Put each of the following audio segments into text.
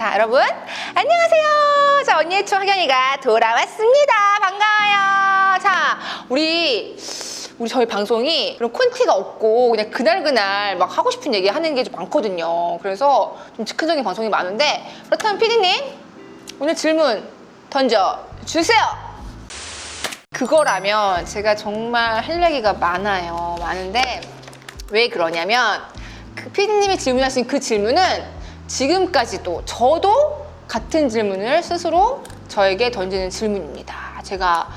자, 여러분, 안녕하세요. 자, 언니의 초 학연이가 돌아왔습니다. 반가워요. 자, 우리, 우리 저희 방송이 그런 콘티가 없고 그냥 그날그날 막 하고 싶은 얘기 하는 게 좀 많거든요. 그래서 좀 즉흥적인 방송이 많은데, 그렇다면 피디님, 오늘 질문 던져주세요. 그거라면 제가 정말 할 얘기가 많아요. 많은데, 왜 그러냐면, 그 피디님이 질문하신 그 질문은 지금까지도 저도 같은 질문을 스스로 저에게 던지는 질문입니다. 제가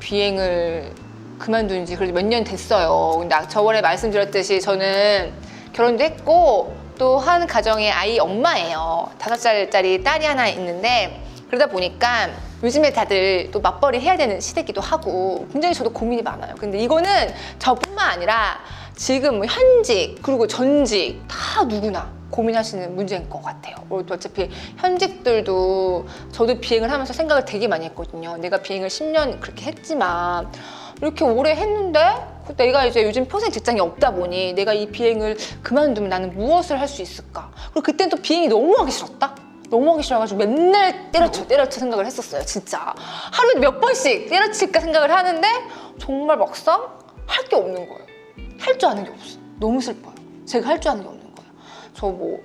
비행을 그만둔 지 그래도 몇 년 됐어요. 근데 아- 저번에 말씀드렸듯이 저는 결혼도 했고 또 한 가정의 아이 엄마예요. 다섯 살짜리 딸이 하나 있는데 그러다 보니까 요즘에 다들 또 맞벌이 해야 되는 시대기도 하고 굉장히 저도 고민이 많아요. 근데 이거는 저뿐만 아니라 지금 뭐 현직 그리고 전직 다 누구나 고민하시는 문제인 것 같아요. 또 어차피 현직들도 저도 비행을 하면서 생각을 되게 많이 했거든요. 내가 비행을 10년 그렇게 했지만 이렇게 오래 했는데 내가 이제 요즘 평생 직장이 없다 보니 내가 이 비행을 그만두면 나는 무엇을 할 수 있을까? 그리고 그때는 또 비행이 너무 하기 싫었다? 너무 하기 싫어가지고 맨날 때려쳐 때려쳐 생각을 했었어요 진짜 하루에 몇 번씩 때려칠까 생각을 하는데 정말 막상 할 게 없는 거예요 할 줄 아는 게 없어. 너무 슬퍼요. 제가 할 줄 아는 게 없는 거예요. 저 뭐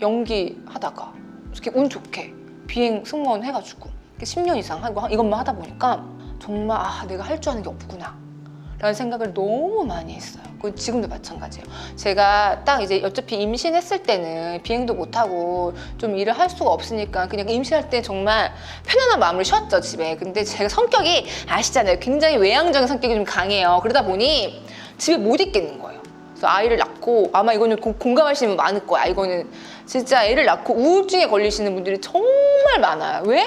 연기 하다가 이렇게 운 좋게 비행 승무원 해가지고 10년 이상 하고 이것만 하다 보니까 정말 아 내가 할 줄 아는 게 없구나 라는 생각을 너무 많이 했어요. 그건 지금도 마찬가지예요. 제가 딱 이제 어차피 임신했을 때는 비행도 못하고 좀 일을 할 수가 없으니까 그냥 임신할 때 정말 편안한 마음으로 쉬었죠, 집에. 근데 제가 성격이 아시잖아요. 굉장히 외향적인 성격이 좀 강해요. 그러다 보니 집에 못 있겠는 거예요. 그래서 아이를 낳고 아마 이거는 고- 공감하시는 분 많을 거야. 이거는 진짜 애를 낳고 우울증에 걸리시는 분들이 정말 많아요. 왜?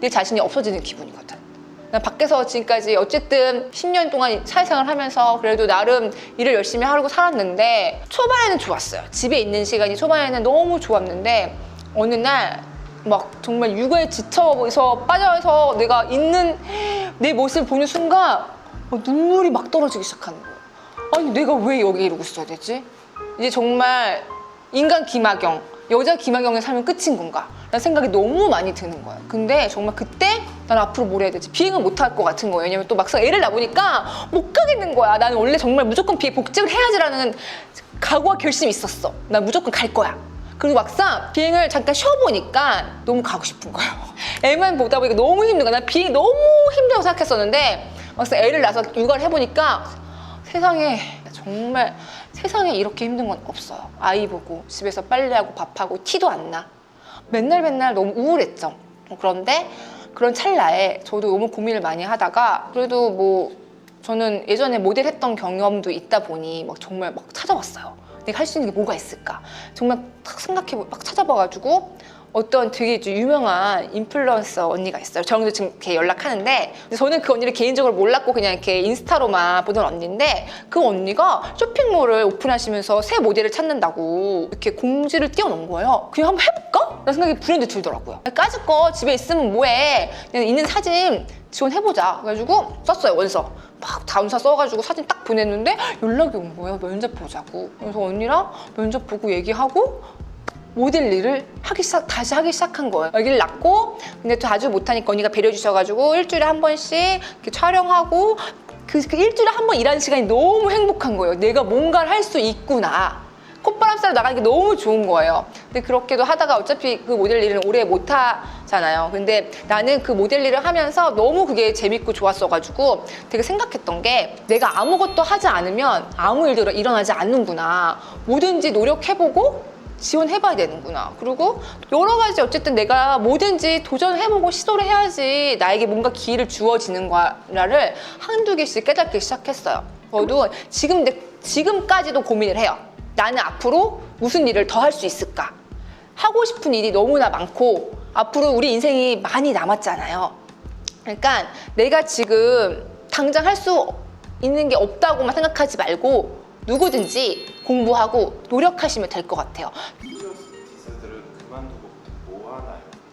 내 자신이 없어지는 기분이거든. 나 밖에서 지금까지 어쨌든 10년 동안 사회생활 하면서 그래도 나름 일을 열심히 하고 살았는데 초반에는 좋았어요. 집에 있는 시간이 초반에는 너무 좋았는데 어느 날 막 정말 육아에 지쳐서 빠져서 내가 있는 내 모습을 보는 순간 막 눈물이 막 떨어지기 시작하는 거예요. 아니 내가 왜 여기 이러고 있어야 되지? 이제 정말 인간 김학영, 여자 김학영의 삶은 끝인 건가? 라는 생각이 너무 많이 드는 거예요. 근데 정말 그때 난 앞으로 뭘 해야 되지? 비행을 못 할 것 같은 거예요. 왜냐면 또 막상 애를 낳으니까 못 가겠는 거야. 나는 원래 정말 무조건 비행 복직을 해야지라는 각오와 결심이 있었어. 난 무조건 갈 거야. 그리고 막상 비행을 잠깐 쉬어보니까 너무 가고 싶은 거예요. 애만 보다 보니까 너무 힘든 거야. 난 비행이 너무 힘들다고 생각했었는데 막상 애를 낳아서 육아를 해보니까 세상에 정말 세상에 이렇게 힘든 건 없어요. 아이 보고 집에서 빨래하고 밥하고 티도 안 나. 맨날 맨날 너무 우울했죠. 그런데 그런 찰나에 저도 너무 고민을 많이 하다가 그래도 뭐 저는 예전에 모델 했던 경험도 있다 보니 막 정말 막 찾아봤어요. 내가 할 수 있는 게 뭐가 있을까? 정말 탁 생각해 막 찾아봐가지고 어떤 되게 유명한 인플루언서 언니가 있어요. 저랑도 지금 이렇게 연락하는데 저는 그 언니를 개인적으로 몰랐고 그냥 이렇게 인스타로만 보던 언니인데 그 언니가 쇼핑몰을 오픈하시면서 새 모델을 찾는다고 이렇게 공지를 띄워놓은 거예요. 그냥 한번 해볼까? 라는 생각이 불현듯 들더라고요. 까짓 거 집에 있으면 뭐해? 그냥 있는 사진 지원해보자. 그래가지고 썼어요 원서. 막 다운사 써가지고 사진 딱 보냈는데 연락이 온 거예요. 면접 보자고. 그래서 언니랑 면접 보고 얘기하고 모델 일을 하기 시작, 다시 하기 시작한 거예요. 아기를 낳고, 근데 또 아주 못하니까 언니가 배려해 주셔가지고 일주일에 한 번씩 이렇게 촬영하고, 그, 그 일주일에 한 번 일하는 시간이 너무 행복한 거예요. 내가 뭔가를 할 수 있구나. 콧바람 쐬러 나가는 게 너무 좋은 거예요. 근데 그렇게도 하다가 어차피 그 모델 일은 오래 못 하잖아요. 근데 나는 그 모델 일을 하면서 너무 그게 재밌고 좋았어가지고 되게 생각했던 게 내가 아무것도 하지 않으면 아무 일도 일어나지 않는구나. 뭐든지 노력해보고 지원해봐야 되는구나. 그리고 여러 가지 어쨌든 내가 뭐든지 도전해보고 시도를 해야지 나에게 뭔가 기회를 주어지는 거를 한두 개씩 깨닫기 시작했어요. 저도 지금, 내- 지금까지도 고민을 해요. 나는 앞으로 무슨 일을 더 할 수 있을까? 하고 싶은 일이 너무나 많고 앞으로 우리 인생이 많이 남았잖아요. 그러니까 내가 지금 당장 할 수 있는 게 없다고만 생각하지 말고 누구든지 공부하고 노력하시면 될 것 같아요.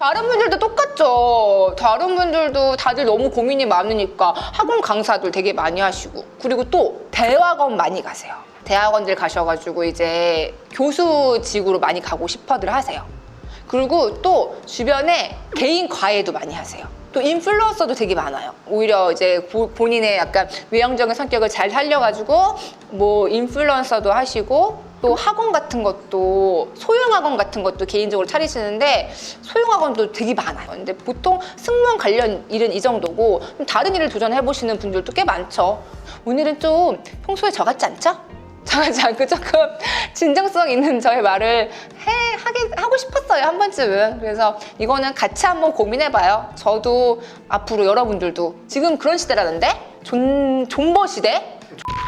다른 분들도 똑같죠. 다른 분들도 다들 너무 고민이 많으니까 학원 강사들 되게 많이 하시고 그리고 또 대학원 많이 가세요. 대학원들 가셔가지고 이제 교수직으로 많이 가고 싶어들 하세요. 그리고 또 주변에 개인 과외도 많이 하세요. 또 인플루언서도 되게 많아요. 오히려 이제 보- 본인의 약간 외향적인 성격을 잘 살려가지고 뭐 인플루언서도 하시고 또 학원 같은 것도 소형 학원 같은 것도 개인적으로 차리시는데 소형 학원도 되게 많아요. 근데 보통 승무원 관련 일은 이 정도고 좀 다른 일을 도전해 보시는 분들도 꽤 많죠. 오늘은 좀 평소에 저 같지 않죠? 저 같지 않고 조금 진정성 있는 저의 말을 해 하게 하고 싶었어요 한 번쯤은 그래서 이거는 같이 한번 고민해봐요. 저도 앞으로 여러분들도 지금 그런 시대라는데 존 존버 시대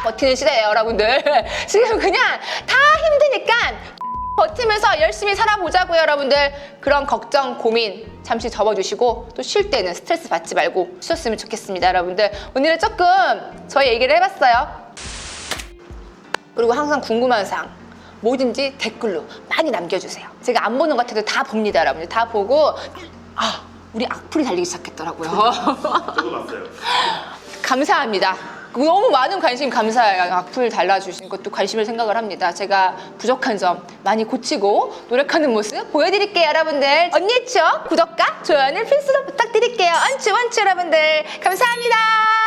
버티는 시대예요 여러분들 지금 그냥 다 힘드니까 버티면서 열심히 살아보자고요 여러분들. 그런 걱정 고민 잠시 접어주시고 또 쉴 때는 스트레스 받지 말고 쉬었으면 좋겠습니다 여러분들. 오늘은 조금 저희 얘기를 해봤어요. 그리고 항상 궁금한 사항 뭐든지 댓글로 많이 남겨주세요. 제가 안 보는 것 같아도 다 봅니다 여러분들. 다 보고 아 우리 악플이 달리기 시작했더라고요. 저도 봤어요. 감사합니다. 너무 많은 관심 감사해요. 악플 달라주신 것도 관심을 생각을 합니다. 제가 부족한 점 많이 고치고 노력하는 모습 보여드릴게요, 여러분들. 언니의 추억, 구독과 좋아요를 필수로 부탁드릴게요. 원추, 원추, 여러분들. 감사합니다.